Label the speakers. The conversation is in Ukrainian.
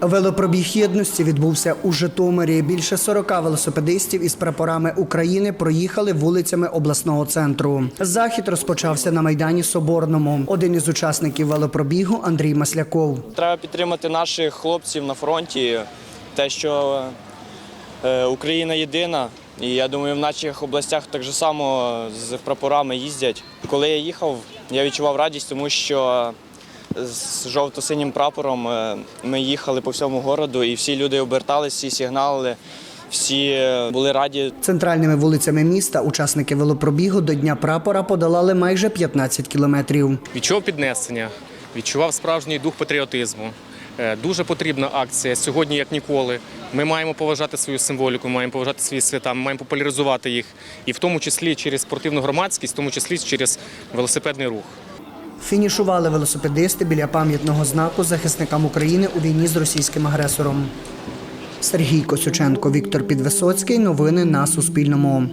Speaker 1: Велопробіг єдності відбувся у Житомирі. Більше 40 велосипедистів із прапорами України проїхали вулицями обласного центру. Захід розпочався на майдані Соборному. Один із учасників велопробігу Андрій Масляков.
Speaker 2: Треба підтримати наших хлопців на фронті. Те, що е, Україна єдина, і я думаю, в наших областях так само з прапорами їздять. Коли я їхав, я відчував радість, тому що з жовто-синім прапором е, ми їхали по всьому городу, і всі люди обертались, всі сигналили, всі е, були раді
Speaker 1: Центральними вулицями міста учасники велопробігу до Дня прапора подолали майже 15 кілометрів.
Speaker 3: відчував піднесення, відчував справжній дух патріотизму. Е, Дуже потрібна акція сьогодні, як ніколи. Ми маємо поважати свою символіку, ми маємо поважати свої свята, ми маємо популяризувати їх, і в тому числі через спортивну громадськість, в тому числі через велосипедний рух.
Speaker 1: Фінішували велосипедисти біля пам'ятного знаку захисникам України у війні з російським агресором. Сергій Косюченко, Віктор Підвисоцький. Новини на Суспільному.